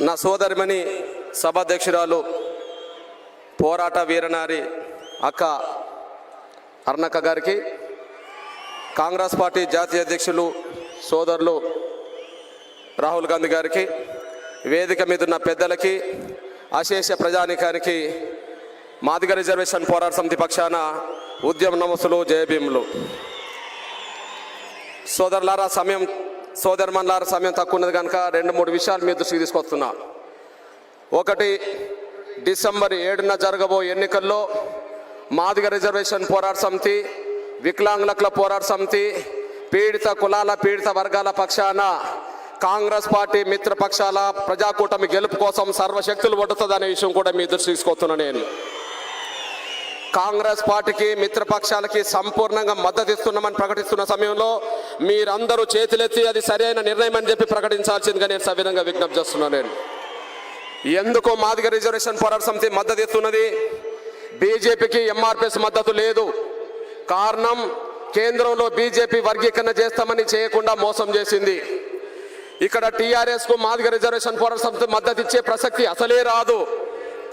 నా సోదరిమణి సభాధ్యక్షురాలు పోరాట వీరనారి అక్క అర్ణక్క గారికి కాంగ్రెస్ పార్టీ జాతీయ అధ్యక్షులు సోదరులు రాహుల్ గాంధీ గారికి వేదిక మీద ఉన్న పెద్దలకి అశేష ప్రజానికానికి మాదిగ రిజర్వేషన్ పోరాట సమితి పక్షాన ఉద్యమ నమస్సులు జయభీములు సోదరులారా సమయం సోదరమన్లార సమయం తక్కువ ఉన్నది కనుక రెండు మూడు విషయాలు మీ దృష్టికి తీసుకొస్తున్నా. ఒకటి డిసెంబర్ ఏడున జరగబో ఎన్నికల్లో మాదిగ రిజర్వేషన్ పోరాట సమితి వికలాంగుల పోరాట సమితి పీడిత కులాల పీడిత వర్గాల పక్షాన కాంగ్రెస్ పార్టీ మిత్రపక్షాల ప్రజాకూటమి గెలుపు కోసం సర్వశక్తులు ఒడ్డుతుందనే విషయం కూడా మీ దృష్టి తీసుకొస్తున్నా నేను. కాంగ్రెస్ పార్టీకి మిత్రపక్షాలకి సంపూర్ణంగా మద్దతు ఇస్తున్నామని ప్రకటిస్తున్న సమయంలో మీరందరూ చేతులెత్తి అది సరైన నిర్ణయం అని చెప్పి ప్రకటించాల్సిందిగా నేను సవినంగా విజ్ఞప్తి చేస్తున్నాను నేను. ఎందుకో మాదిగ రిజర్వేషన్ పోరాట సమితి మద్దతు ఇస్తున్నది బీజేపీకి ఎంఆర్పిఎస్ మద్దతు లేదు. కారణం కేంద్రంలో బీజేపీ వర్గీకరణ చేస్తామని చేయకుండా మోసం చేసింది. ఇక్కడ టీఆర్ఎస్కు మాదిగ రిజర్వేషన్ పోరాట సమితి మద్దతు ఇచ్చే ప్రసక్తి అసలే రాదు.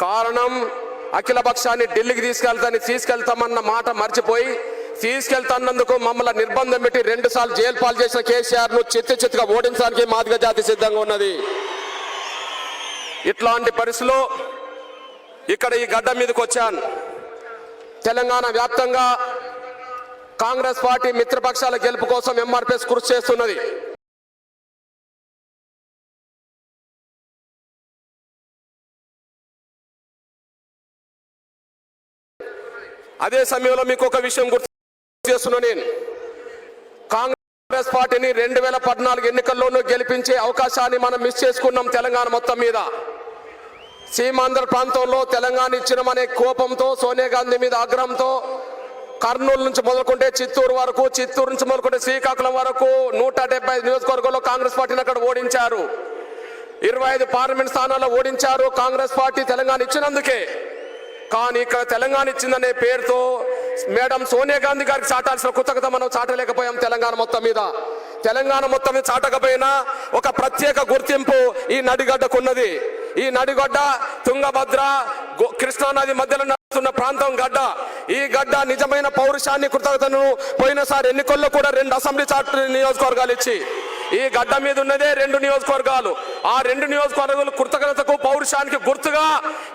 కారణం అఖిలపక్షాన్ని ఢిల్లీకి తీసుకెళ్తాని తీసుకెళ్తామన్న మాట మర్చిపోయి తీసుకెళ్తాన్నందుకు మమ్మల్ని నిర్బంధం పెట్టి రెండు సార్లు జైలు పాలు చేసిన కేసీఆర్ను చిత్త చిత్తగా ఓడించడానికి మాదిగ జాతి సిద్ధంగా ఉన్నది. ఇట్లాంటి పరిస్థితుల్లో ఇక్కడ ఈ గడ్డ మీదకి వచ్చాను. తెలంగాణ వ్యాప్తంగా కాంగ్రెస్ పార్టీ మిత్రపక్షాల గెలుపు కోసం ఎంఆర్పిఎస్ కృషి చేస్తున్నది. అదే సమయంలో మీకు ఒక విషయం గుర్తు చేస్తున్నా నేను. కాంగ్రెస్ పార్టీని రెండు వేల పద్నాలుగు ఎన్నికల్లోనూ గెలిపించే అవకాశాన్ని మనం మిస్ చేసుకున్నాం తెలంగాణ మొత్తం మీద. సీమాంధ్ర ప్రాంతంలో తెలంగాణ ఇచ్చినమనే కోపంతో సోనియా గాంధీ మీద ఆగ్రహంతో కర్నూలు నుంచి మొదలుకుంటే చిత్తూరు వరకు చిత్తూరు నుంచి మొదలుకుంటే శ్రీకాకుళం వరకు నూట డెబ్బై ఐదు నియోజకవర్గంలో కాంగ్రెస్ పార్టీని అక్కడ ఓడించారు. ఇరవై ఐదు పార్లమెంట్ స్థానాల్లో ఓడించారు కాంగ్రెస్ పార్టీ తెలంగాణ ఇచ్చినందుకే. కానీ ఇక్కడ తెలంగాణ ఇచ్చిందనే పేరుతో మేడం సోనియా గాంధీ గారికి చాటాల్సిన కృతజ్ఞత మనం చాటలేకపోయాం తెలంగాణ మొత్తం మీద. తెలంగాణ మొత్తం మీద చాటకపోయినా ఒక ప్రత్యేక గుర్తింపు ఈ నడిగడ్డకున్నది. ఈ నడిగడ్డ తుంగభద్ర కృష్ణానది మధ్యలో ప్రాంతం గడ్డ. ఈ గడ్డ నిజమైన పౌరుషాన్ని కృతజ్ఞతను పోయినసారి ఎన్నికల్లో కూడా రెండు అసెంబ్లీ చార్ట్ నియోజకవర్గాలు ఇచ్చి. ఈ గడ్డ మీద ఉన్నదే రెండు నియోజకవర్గాలు. ఆ రెండు నియోజకవర్గాలు కృతజ్ఞతకు పౌరుషానికి గుర్తుగా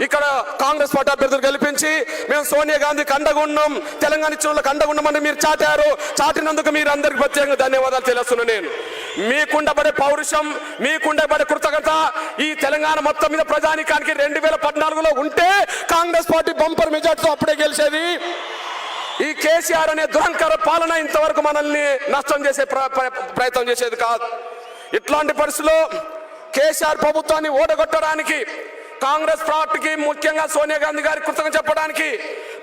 ఇక్కడ కాంగ్రెస్ పార్టీ అభ్యర్థులు గెలిపించి మేము సోనియా గాంధీ కండగుండం తెలంగాణ ఇచ్చిన వాళ్ళకి మీరు చాటారు. చాటినందుకు మీరు అందరికి ప్రత్యేకంగా ధన్యవాదాలు తెలుస్తున్నాను నేను. మీకుండబడే పౌరుషం మీకుండబడే కృతజ్ఞత ఈ తెలంగాణ మొత్తం మీద ప్రజానికానికి రెండు వేల పద్నాలుగులో ఉంటే కాంగ్రెస్ పార్టీ బంపర్ మెజార్టీతో అప్పుడే గెలిచేది. ఈ కేసీఆర్ అనే దురంకర పాలన ఇంతవరకు మనల్ని నష్టం చేసే ప్ర- ప్రయత్నం చేసేది కాదు. ఇట్లాంటి పరిస్థితుల్లో కేసీఆర్ ప్రభుత్వాన్ని ఓడగొట్టడానికి కాంగ్రెస్ పార్టీకి ముఖ్యంగా సోనియా గాంధీ గారి కృతజ్ఞత చెప్పడానికి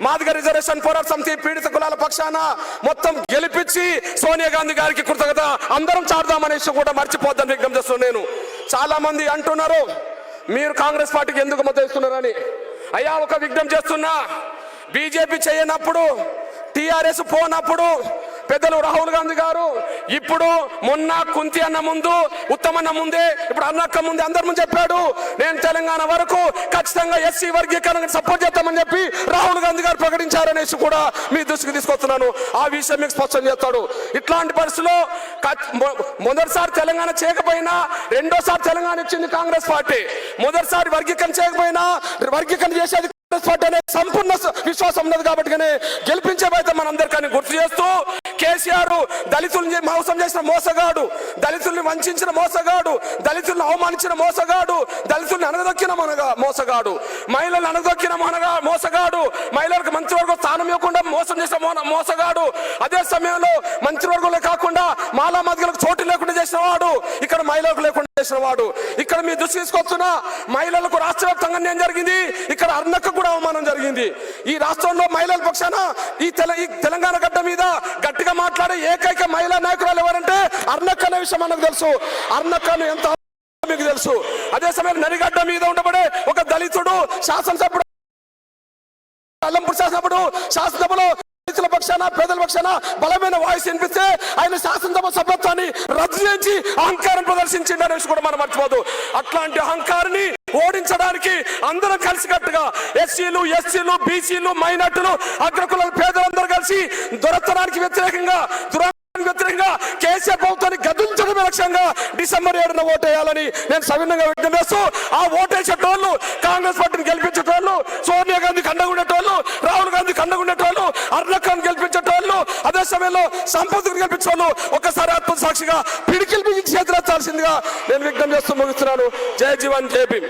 మాదిగ రిజర్వేషన్ పోరాట సమితి పీడిత కులాల పక్షాన మొత్తం గెలిపించి సోనియా గాంధీ గారికి కృతజ్ఞత. అందరం చాడదామనేసి కూడా మర్చిపోద్దని విజ్ఞప్తి చేస్తున్నాను నేను. చాలా మంది అంటున్నారు మీరు కాంగ్రెస్ పార్టీకి ఎందుకు మద్దతు ఇస్తున్నారని? అయ్యా ఒక విజ్ఞప్తి చేస్తున్నా బీజేపీ చేయనప్పుడు టీఆర్ఎస్ పోనప్పుడు పెద్దలు రాహుల్ గాంధీ గారు ఇప్పుడు మొన్న కుంతి అన్న ముందు ఉత్తమన్న ముందే ఇప్పుడు అన్నక్క ముందే అందరి ముందు చెప్పాడు. నేను తెలంగాణ వరకు ఖచ్చితంగా ఎస్సీ వర్గీకరణ సపోర్ట్ చేస్తామని చెప్పి రాహుల్ గాంధీ గారు ప్రకటించారనేసి కూడా మీ దృష్టికి తీసుకొస్తున్నాను. ఆ విషయం మీకు స్పష్టం చేస్తాడు. ఇట్లాంటి పరిస్థితిలో మొదటిసారి తెలంగాణ చేయకపోయినా రెండోసారి తెలంగాణ ఇచ్చింది కాంగ్రెస్ పార్టీ. మొదటిసారి వర్గీకరణ చేయకపోయినా వర్గీకరణ చేసేది కాంగ్రెస్ పార్టీ సంపూర్ణ విశ్వాసం ఉన్నది కాబట్టి గెలిపించే బాధ్యత మనందరికీ గుర్తు చేస్తూ కేసీఆర్ దళితుల్ని మోసం చేసిన మోసగాడు దళితుల్ని వంచిన మోసగాడు దళితుల్ని అవమానించిన మోసగాడు దళితుల్ని అనగదొక్కిన మనగా మోసగాడు మహిళలను అనగదొక్కిన మనగా మోసగాడు మహిళలకు మంత్రివర్గం స్థానం ఇవ్వకుండా మోసం చేసిన మోసగాడు. అదే సమయంలో మంత్రివర్గంలో కాకుండా మాలా మధ్యలకు చోటు లేకుండా చేసిన వాడు ఇక్కడ మహిళలకు లేకుండా చేసిన వాడు. ఇక్కడ మీ దృష్టి తీసుకొస్తున్నా మహిళలకు రాష్ట్ర వ్యాప్తంగా జరిగింది. ఇక్కడ అర్ణకు కూడా అవమానం జరిగింది. ఈ రాష్ట్రంలో మహిళల పక్షాన ఈ తెల ఈ తెలంగాణ గడ్డ మీద గట్టిగా మాట్లాడే ఏకైక మహిళా నాయకురాలు ఎవరంటే అర్ణక్ అనే విషయం మనకు తెలుసు. అర్ణక్కను ఎంత మీకు తెలుసు. అదే సమయం నరిగడ్డ మీద ఉండబడే ఒక దళితుడు శాసనసభ్యుడు అల్లంపూర్ శాసనసభ్యుడు శాసనసభలో పక్షాన పేదల పక్షాన బలమైన వాయిస్ వినిపిస్తే ఆయన శాసనసభ సభ్యత్వాన్ని రద్దు చేయించి అహంకారం ప్రదర్శించింది అనేసి కూడా మనం మర్చిపోదు. అట్లాంటి అహంకారాన్ని ఓడించడానికి అందరం కలిసికట్టుగా ఎస్సీలు ఎస్సీలు బీసీలు మైనార్టీలు అగ్రకుల పేదలందరూ కలిసి దొరతనానికి వ్యతిరేకంగా వ్యతిరేకంగా కేసీఆర్ ప్రభుత్వాన్ని గదించడమే లక్ష్యంగా డిసెంబర్ ఏడున ఓటేయాలని నేను సవినంగా వ్యక్తం చేస్తూ ఆ ఓటేసేటోళ్ళు కాంగ్రెస్ పార్టీని గెలిపించేటోళ్ళు సోనియా గాంధీ కండగుండేటోళ్ళు రాహుల్ గాంధీ కండగుండేటోళ్ళు అర్ణఖాన్ గెలిపించేటోళ్ళు అదే సమయంలో సంపత్తిని గెలిపించేవాళ్ళు ఒకసారి ఆత్మ సాక్షిగా పిడికిల్ బిగి చేతులెత్తాల్సిందిగా నేను విజ్ఞప్తి చేస్తూ ముగిస్తున్నాను. జయ జీవన్ జేపీ